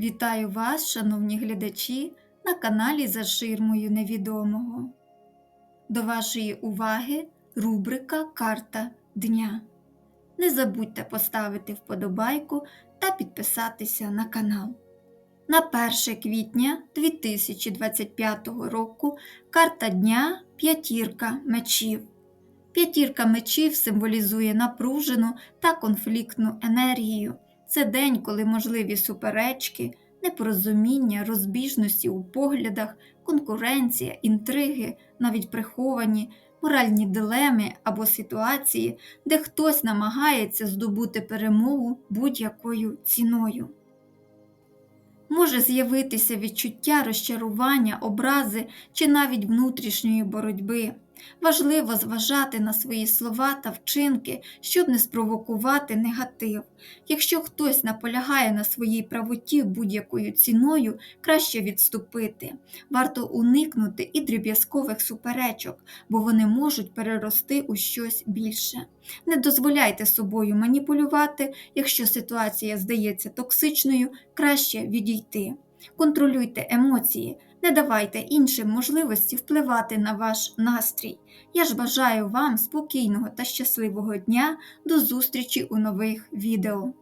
Вітаю вас, шановні глядачі, на каналі За ширмою невідомого. До вашої уваги рубрика Карта Дня. Не забудьте поставити вподобайку та підписатися на канал. На 1 квітня 2025 року карта дня П'ятірка мечів. П'ятірка мечів символізує напружену та конфліктну енергію. Це день, коли можливі суперечки, непорозуміння, розбіжності у поглядах, конкуренція, інтриги, навіть приховані, моральні дилеми або ситуації, де хтось намагається здобути перемогу будь-якою ціною. Може з'явитися відчуття розчарування, образи чи навіть внутрішньої боротьби. Важливо зважати на свої слова та вчинки, щоб не спровокувати негатив. Якщо хтось наполягає на своїй правоті будь-якою ціною, краще відступити. Варто уникнути і дріб'язкових суперечок, бо вони можуть перерости у щось більше. Не дозволяйте собою маніпулювати, якщо ситуація здається токсичною, краще відійти. Контролюйте емоції, не давайте іншим можливості впливати на ваш настрій. Я ж бажаю вам спокійного та щасливого дня. До зустрічі у нових відео.